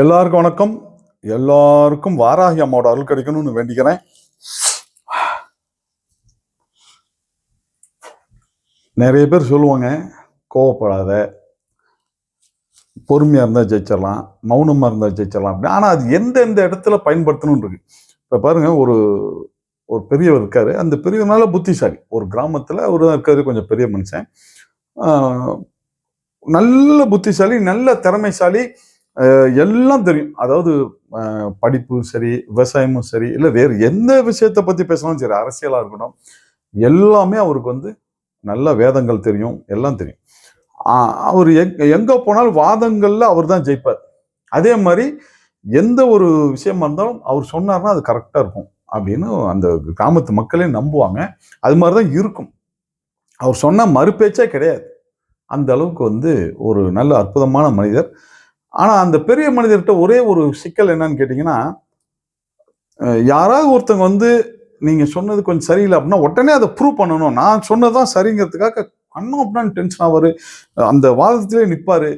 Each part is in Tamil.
எல்லாருக்கும் வணக்கம். எல்லாருக்கும் வாராகி அம்மாவோட அருள் கிடைக்கணும்னு வேண்டிக்கிறேன். நிறைய பேர் சொல்லுவாங்க கோவப்படாத பொறுமையாக இருந்தால் ஜெயிச்சிடலாம் மௌனமாக இருந்தால் ஜெயிச்சிடலாம் அப்படின்னு. ஆனால் அது எந்தெந்த இடத்துல பயன்படுத்தணும்னு இருக்கு. இப்போ பாருங்கள் ஒரு ஒரு பெரியவர் இருக்கார். அந்த பெரியவனால புத்திசாலி. ஒரு கிராமத்தில் அவர் தான் இருக்காரு கொஞ்சம் பெரிய மனுஷன். நல்ல புத்திசாலி நல்ல திறமைசாலி எல்லாம் தெரியும். அதாவது படிப்பும் சரி விவசாயமும் சரி இல்லை வேறு எந்த விஷயத்தை பற்றி பேசினாலும் சரி அரசியலாக இருக்கணும். எல்லாமே அவருக்கு வந்து நல்ல வேதங்கள் தெரியும் எல்லாம் தெரியும். அவர் எங் எங்கே போனாலும் வாதங்களில் அவர் தான் ஜெயிப்பார். அதே மாதிரி எந்த ஒரு விஷயமா இருந்தாலும் அவர் சொன்னார்னா அது கரெக்டாக இருக்கும் அப்படின்னு அந்த கிராமத்து மக்களே நம்புவாங்க. அது மாதிரி தான் இருக்கும். அவர் சொன்ன மறுபேச்சே கிடையாது. அந்த அளவுக்கு வந்து ஒரு நல்ல அற்புதமான மனிதர். ஆனால் அந்த பெரிய மனிதர்கிட்ட ஒரே ஒரு சிக்கல் என்னன்னு கேட்டிங்கன்னா யாராவது ஒருத்தவங்க வந்து நீங்கள் சொன்னது கொஞ்சம் சரியில்லை அப்படின்னா உடனே அதை ப்ரூவ் பண்ணணும். நான் சொன்னதுதான் சரிங்கிறதுக்காக பண்ணோம் அப்படின்னு டென்ஷன் ஆவார். அந்த வாதத்திலே நிற்பார்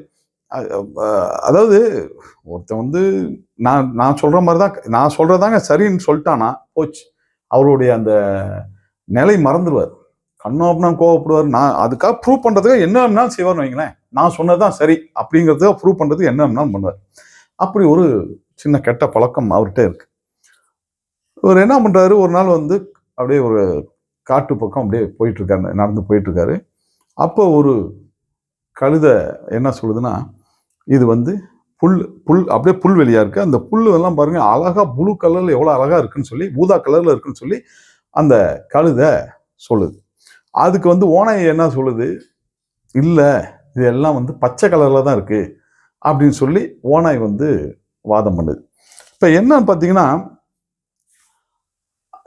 அதாவது ஒருத்தன் வந்து நான் நான் சொல்கிற மாதிரி தான் நான் சொல்கிறதாங்க சரின்னு சொல்லிட்டானா போச்சு. அவருடைய அந்த நிலை மறந்துடுவார் கண்ணம் அப்படின்னா கோவப்படுவார். நான் அதுக்காக ப்ரூவ் பண்ணுறதுக்காக என்ன வேணாலும் செய்வார்னு வைங்களேன். நான் சொன்னதான் சரி. அப்படிங்கிறதுக்காக ப்ரூவ் பண்ணுறது என்ன வேணாலும் பண்ணுவார். அப்படி ஒரு சின்ன கெட்ட பழக்கம் அவர்கிட்ட இருக்கு. இவர் என்ன பண்ணுறாரு ஒரு நாள் வந்து அப்படியே ஒரு காட்டு பக்கம் அப்படியே போயிட்டுருக்காரு. நடந்து போயிட்டுருக்காரு. அப்போ ஒரு கழுத என்ன சொல்லுதுன்னா இது வந்து புல் புல் அப்படியே புல்வெளியாக இருக்குது அந்த புல் எல்லாம் பாருங்கள் அழகாக ப்ளூ கலரில் எவ்வளோ அழகாக இருக்குன்னு சொல்லி ஊதா கலரில் இருக்குன்னு சொல்லி அந்த கழுதை சொல்லுது. அதுக்கு வந்து ஓனாய் என்ன சொல்லுது? இல்லை இது எல்லாம் வந்து பச்சை கலரில் தான் இருக்குது அப்படின்னு சொல்லி ஓனாய் வந்து வாதம் பண்ணுது. இப்போ என்னன்னு பார்த்தீங்கன்னா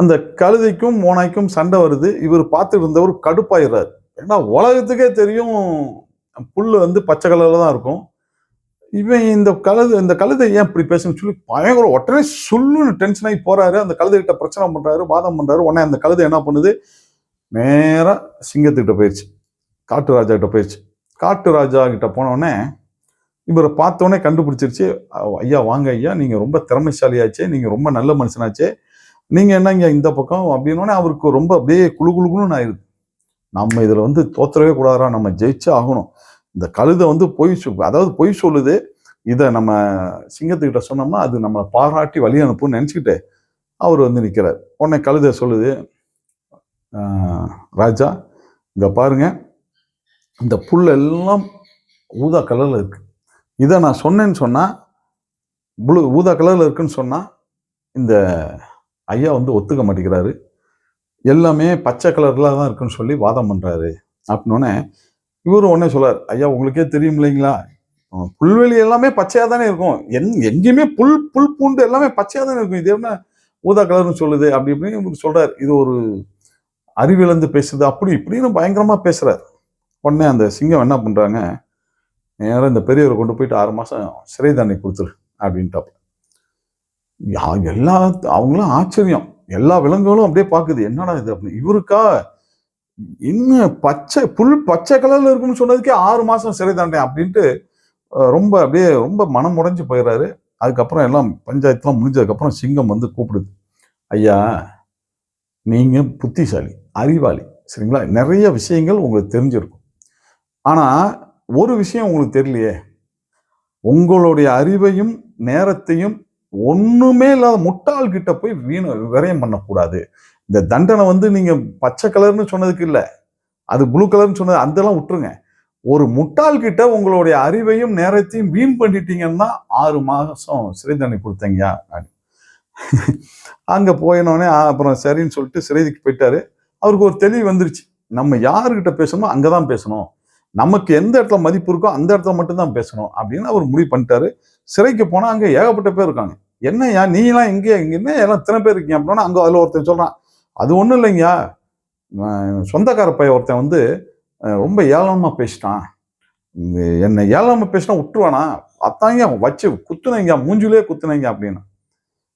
அந்த கழுதைக்கும் ஓனாய்க்கும் சண்டை வருது. இவர் பார்த்துட்டு இருந்தவர் கடுப்பாயிடுறாரு. ஏன்னா உலகத்துக்கே தெரியும் புல் வந்து பச்சை கலரில் தான் இருக்கும். இவன் இந்த கழுது இந்த கழுதை ஏன் இப்படி பேசணும்னு சொல்லி பயங்கர உடனே சொல்லுன்னு டென்ஷன் ஆகி போறாரு. அந்த கழுதைகிட்ட பிரச்சனை பண்ணுறாரு வாதம் பண்ணுறாரு உடனே அந்த கழுதை என்ன பண்ணுது? நேராக சிங்கத்துக்கிட்ட போயிடுச்சு காட்டு ராஜா கிட்ட போயிடுச்சு காட்டு ராஜா கிட்ட போனோடனே இவரை பார்த்தோன்னே கண்டுபிடிச்சிருச்சு. ஐயா வாங்க ஐயா நீங்கள் ரொம்ப திறமைசாலியாச்சே நீங்கள் ரொம்ப நல்ல மனுஷனாச்சே நீங்கள் என்னங்க இந்த பக்கம்? அப்படின்னோடனே அவருக்கு ரொம்ப அப்படியே குளு குளு ஆயிடுது நம்ம இதில் வந்து தோத்துறவே கூடாதா நம்ம ஜெயிச்சே ஆகணும். இந்த கழுதை வந்து பொய் அதாவது பொய் சொல்லுது. இதை நம்ம சிங்கத்துக்கிட்ட சொன்னோம்னா அது நம்ம பாராட்டி வழி அனுப்புன்னு நினச்சிக்கிட்டு அவர் வந்து நிற்கிறார் உடனே கழுதை சொல்லுது ராஜா இங்கே பாருங்க. இந்த புல்லெல்லாம் ஊதா கலரில் இருக்குது இதை நான் சொன்னேன்னு சொன்னால் ப்ளூ ஊதா கலரில் இருக்குன்னு சொன்னால் இந்த ஐயா வந்து ஒத்துக்க மாட்டேங்கிறாரு. எல்லாமே பச்சை கலரில் தான் இருக்குன்னு சொல்லி வாதம் பண்ணுறாரு அப்படின்னோடனே இவரும் உடனே சொல்லார் ஐயா உங்களுக்கே தெரியும் இல்லைங்களா? புல்வெளி எல்லாமே பச்சையாக தானே இருக்கும். எங் எங்கேயுமே புல் புல் பூண்டு எல்லாமே பச்சையாக தானே இருக்கும். இது என்ன ஊதா கலர்னு சொல்லுது? அப்படி இப்படின்னு இவரு சொல்கிறார் இது ஒரு அறிவிழந்து பேசுது. அப்படி இப்படின்னு பயங்கரமாக பேசுகிறார் உடனே அந்த சிங்கம் என்ன பண்ணுறாங்க நேராக இந்த பெரியவரை கொண்டு போயிட்டு ஆறு மாதம் சிறை தண்டனை கொடுத்துரு அப்படின்ட்டாப்பு யா- எல்லா அவங்களும் ஆச்சரியம். எல்லா விலங்குகளும் அப்படியே பார்க்குது. என்னடா இது அப்படின்னு. இவருக்கா இன்னும் பச்சை புல் பச்சை கலரில் இருக்குன்னு சொன்னதுக்கே ஆறு மாதம் சிறை தண்டனை அப்படின்ட்டு ரொம்ப அப்படியே ரொம்ப மனம் உடைஞ்சு போயிடுறாரு அதுக்கப்புறம் எல்லாம் பஞ்சாயத்துலாம் முடிஞ்சதுக்கப்புறம் சிங்கம் வந்து கூப்பிடுது. ஐயா நீங்கள் புத்திசாலி. அறிவாளி சரிங்களா? நிறைய விஷயங்கள் உங்களுக்கு தெரிஞ்சிருக்கும். ஆனால் ஒரு விஷயம் உங்களுக்கு தெரியலையே. உங்களுடைய அறிவையும் நேரத்தையும் ஒன்றுமே இல்லாத முட்டாள் கிட்ட போய் வீண விரயம் பண்ணக்கூடாது. இந்த தண்டனை வந்து நீங்கள் பச்சை கலர்னு சொன்னதுக்கு இல்லை. அது ப்ளூ கலர்னு சொன்னது அதெல்லாம் விட்டுருங்க. ஒரு முட்டாள் கிட்ட உங்களுடைய அறிவையும் நேரத்தையும் வீண் பண்ணிட்டீங்கன்னா ஆறு மாதம் சிறை தண்டனை கொடுத்தீங்க அங்கே போயினோடனே அப்புறம் சரின்னு சொல்லிட்டு சிறைக்கு போயிட்டாரு. அவருக்கு ஒரு தெளிவு வந்துருச்சு. நம்ம யாருக்கிட்ட பேசணுமோ அங்கதான் பேசணும். நமக்கு எந்த இடத்துல மதிப்பு இருக்கோ அந்த இடத்துல மட்டும்தான் பேசணும் அப்படின்னு அவர் முடிவு பண்ணிட்டாரு. சிறைக்கு போனால் அங்கே ஏகப்பட்ட பேர் இருக்காங்க. என்னய்யா நீலாம் எங்கே எங்கேயுமே எல்லாம் இத்தனை பேர் இருக்கீங்க அப்படின்னா அங்கே அதில் ஒருத்தன் சொல்கிறான் அது ஒன்றும் இல்லைங்கய்யா. சொந்தக்கார பையன் ஒருத்தன் வந்து ரொம்ப ஏளனமாக பேசிட்டான். என்னை ஏளனமாக பேசினா விட்டுருவானா அத்தாங்க வச்சு குத்துனைங்க மூஞ்சிலே குத்துனைங்க அப்படின்னு.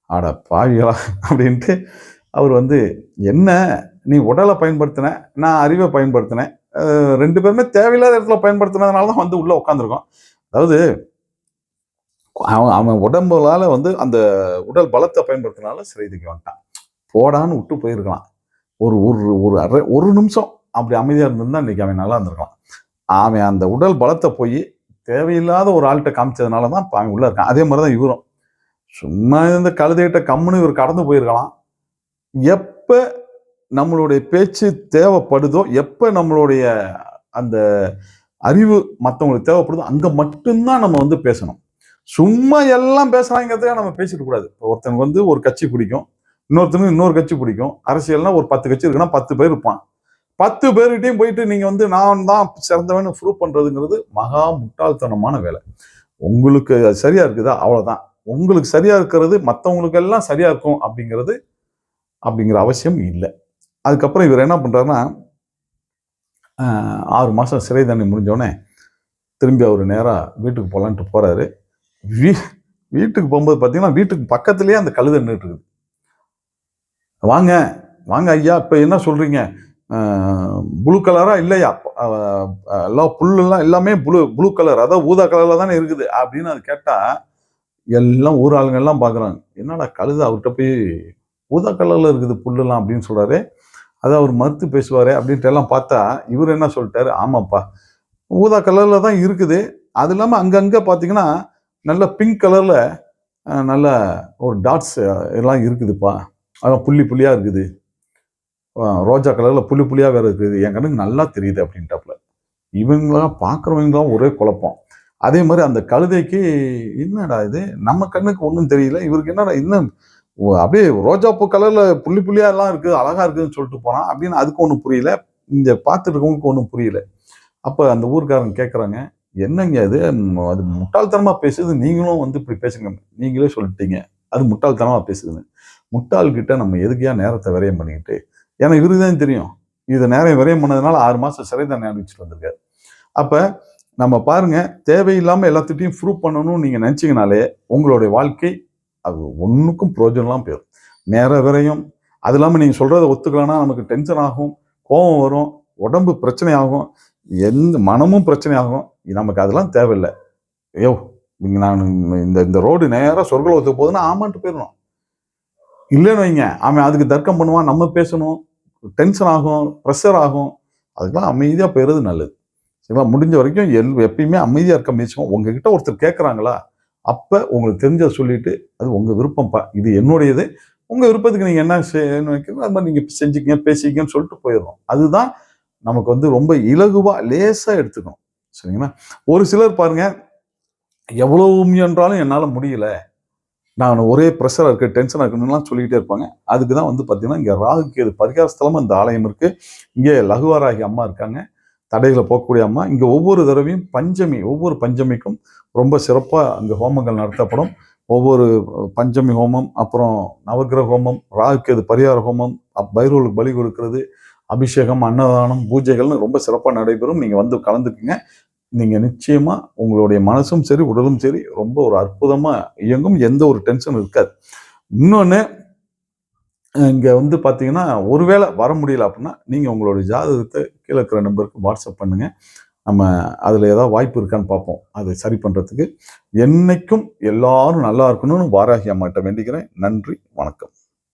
அட பாவிகளா அப்படின்ட்டு அவர் வந்து என்ன? நீ உடலை பயன்படுத்தின நான் அறிவை பயன்படுத்தினேன் ரெண்டு பேருமே தேவையில்லாத இடத்துல பயன்படுத்தினதுனால தான் வந்து உள்ளே உட்காந்துருக்கோம் அதாவது அவன் அவன் உடம்புகளால் வந்து அந்த உடல் பலத்தை பயன்படுத்தினால சிறைதிக்கு வந்துட்டான். போடான்னு விட்டு போயிருக்கலாம். ஒரு ஒரு ஒரு அரை ஒரு நிமிஷம் அப்படி அமைதியாக இருந்திருந்தா இன்னைக்கு அவன் நல்லா இருந்திருக்கலாம். அவன் அந்த உடல் பலத்தை போய் தேவையில்லாத ஒரு ஆள்கிட்ட காமிச்சதுனால தான் இப்போ அவன் உள்ளே இருக்கான். அதே மாதிரி தான் இவரும். சும்மா இந்த கழுதைகிட்ட கம்முன்னு இவர் கடந்து போயிருக்கலாம். எப்போ நம்மளுடைய பேச்சு தேவைப்படுதோ எப்போ நம்மளுடைய அந்த அறிவு மற்றவங்களுக்கு தேவைப்படுதோ அங்கே மட்டும்தான் நம்ம வந்து பேசணும். சும்மா எல்லாம் பேசுகிறாங்கிறதுக்காக நம்ம பேசிட்டு கூடாது. இப்போ ஒருத்தனுக்கு வந்து ஒரு கட்சி பிடிக்கும் இன்னொருத்தனுக்கு இன்னொரு கட்சி பிடிக்கும். அரசியல்னா ஒரு பத்து கட்சி இருக்குன்னா பத்து பேர் இருப்பான். பத்து பேர்கிட்டையும் போயிட்டு நீங்கள் வந்து நான் தான் சிறந்தவன் ப்ரூவ் பண்ணுறதுங்கிறது மகா முட்டாள்தனமான வேலை. உங்களுக்கு அது சரியா இருக்குதா? அவ்வளோதான் உங்களுக்கு சரியாக இருக்கிறது மற்றவங்களுக்கு எல்லாம் இருக்கும் அப்படிங்கிறது அப்படிங்கிற அவசியம் இல்லை. அதுக்கப்புறம் இவர் என்ன பண்ணுறாருன்னா ஆறு மாதம் சிறை தண்டனை முடிஞ்சோடனே திரும்பி அவர் நேராக வீட்டுக்கு போகலான்ட்டு போகிறாரு வீ வீட்டுக்கு போகும்போது பார்த்தீங்கன்னா வீட்டுக்கு பக்கத்துலேயே அந்த கழுதை நின்றுட்டு இருக்குது. வாங்க வாங்க ஐயா இப்போ என்ன சொல்கிறீங்க ப்ளூ கலராக இல்லையா? எல்லா எல்லாம் புல்லுலாம் எல்லாமே ப்ளூ ப்ளூ கலர் அதாவது ஊதா கலரில் தானே இருக்குது அப்படின்னு அது கேட்டால் எல்லாம் ஊர் ஆளுங்க எல்லாம் பார்க்குறாங்க என்னடா கழுதை அவர்கிட்ட போய் ஊதா கலரில் இருக்குது புல்லுலாம் அப்படின்னு சொல்கிறாரு அதை அவர் மறுத்து பேசுவார் அப்படின்ட்டு எல்லாம் பார்த்தா இவர் என்ன சொல்லிட்டாரு? ஆமாப்பா. ஊதா கலரில் தான் இருக்குது. அது இல்லாமல் அங்கங்கே பார்த்தீங்கன்னா நல்ல பிங்க் கலரில் நல்ல ஒரு டாட்ஸ் எல்லாம் இருக்குதுப்பா. அதான் புள்ளி புள்ளியாக இருக்குது. ரோஜா கலரில் புள்ளி புள்ளியாக வேறு இருக்குது. என் கண்ணுக்கு நல்லா தெரியுது அப்படின்ட்டாப்புல. இவங்களாம் பார்க்குறவங்களாம் ஒரே குழப்பம். அதே மாதிரி அந்த கழுதைக்கு என்னடா இது? நம்ம கண்ணுக்கு ஒன்றும் தெரியல. இவருக்கு என்னடா இன்னும் அப்படியே ரோஜாப்பூ கலரில் புள்ளி புள்ளியாக எல்லாம் இருக்குது அழகாக இருக்குதுன்னு சொல்லிட்டு போகிறான் அப்படின்னு அதுக்கு ஒன்றும் புரியல. இந்த பார்த்துட்டு இருக்கவங்களுக்கு ஒன்றும் புரியல. அப்போ அந்த ஊர்க்காரங்க கேட்குறாங்க என்னங்க அது அது முட்டாள்தனமாக பேசுது. நீங்களும் வந்து இப்படி பேசுங்க. நீங்களே சொல்லிட்டீங்க. அது முட்டாள்தனமாக பேசுதுன்னு. முட்டாள்கிட்ட நம்ம எதுக்கையா நேரத்தை விரயம் பண்ணிக்கிட்டு? ஏன்னா இவருக்கு தான் தெரியும். இதை நேரம் விரயம் பண்ணதுனால ஆறு மாதம் சிறை தண்டனை அனுப்பிச்சிட்டு வந்திருக்காரு. அப்போ நம்ம பாருங்க தேவையில்லாமல் எல்லாத்துட்டையும் ப்ரூவ் பண்ணணும்னு நீங்கள் நினச்சிங்கனாலே உங்களுடைய வாழ்க்கை அது ஒன்றுக்கும் பிரயோஜனம்லாம் போயிடும் நேர விரையும் அது இல்லாமல் நீங்கள் சொல்கிறத ஒத்துக்கலன்னா நமக்கு டென்ஷன் ஆகும் கோபம் வரும் உடம்பு பிரச்சனை ஆகும் எந்த மனமும் பிரச்சனை ஆகும் நமக்கு அதெல்லாம் தேவையில்லை. ஐயோ நீங்கள் நான் இந்த இந்த ரோடு நேராக சொர்க்கலோகத்துக்கு போகுதுன்னா ஆமான்ட்டு போயிடணும். இல்லைன்னு வைங்க அவன் அதுக்கு தர்க்கம் பண்ணுவான் நம்ம பேசணும் டென்ஷன் ஆகும் ப்ரெஷர் ஆகும். அதுக்கெல்லாம் அமைதியாக போயிடுறது நல்லது. சரிங்களா முடிஞ்ச வரைக்கும் எல் எப்பயுமே அமைதியாக இருக்க முயற்சிக்கும் உங்ககிட்ட ஒருத்தர் கேட்குறாங்களா அப்போ உங்களுக்கு தெரிஞ்சதை சொல்லிட்டு அது உங்கள் விருப்பம்ப்பா இது என்னுடையது. உங்கள் விருப்பத்துக்கு நீங்கள் என்ன செய்யணும் வைக்கிறீங்களோ அது மாதிரி நீங்கள் செஞ்சுக்கங்க பேசிக்கங்கன்னு சொல்லிட்டு போயிடுறோம் அதுதான் நமக்கு வந்து ரொம்ப இலகுவாக லேசாக எடுத்துக்கணும். சரிங்களா? ஒரு சிலர் பாருங்க எவ்வளவு என்றாலும் என்னால் முடியல. நான் ஒரே ப்ரெஷராக இருக்கு டென்ஷனாக இருக்குன்னுலாம் சொல்லிக்கிட்டே இருப்பாங்க. அதுக்கு தான் வந்து பார்த்தீங்கன்னா இங்கே ராகுக்கு இது பரிகார இந்த ஆலயம் இருக்கு. இங்கே லகுவாராகி அம்மா இருக்காங்க. தடைகளை போக்கக்கூடிய அம்மா. இங்கே ஒவ்வொரு தடவையும் பஞ்சமி ஒவ்வொரு பஞ்சமிக்கும் ரொம்ப சிறப்பாக அங்கே ஹோமங்கள் நடத்தப்படும். ஒவ்வொரு பஞ்சமி ஹோமம் அப்புறம் நவக்கிரக ஹோமம் ராகுக்கு பரிகார ஹோமம் அப் பைரவலுக்கு பலி கொடுக்கறது அபிஷேகம் அன்னதானம் பூஜைகள்னு ரொம்ப சிறப்பாக நடைபெறும். நீங்கள் வந்து கலந்துக்குங்க. நீங்கள் நிச்சயமாக உங்களுடைய மனசும் சரி உடலும் சரி ரொம்ப ஒரு அற்புதமாக இயங்கும். எந்த ஒரு டென்ஷனும் இருக்காது. இன்னொன்று இங்கே வந்து பார்த்தீங்கன்னா ஒருவேளை வர முடியல அப்படின்னா நீங்கள் உங்களுடைய ஜாதகத்தை கீழே இருக்கிற நம்பருக்கு வாட்ஸ்அப் பண்ணுங்கள் நம்ம அதில் ஏதாவது வாய்ப்பு இருக்கான்னு பார்ப்போம். அதை சரி பண்ணுறதுக்கு என்றைக்கும் எல்லாரும் நல்லா இருக்கணும்னு வாராகி அம்மாட்ட வேண்டிக்கிறேன். நன்றி வணக்கம்.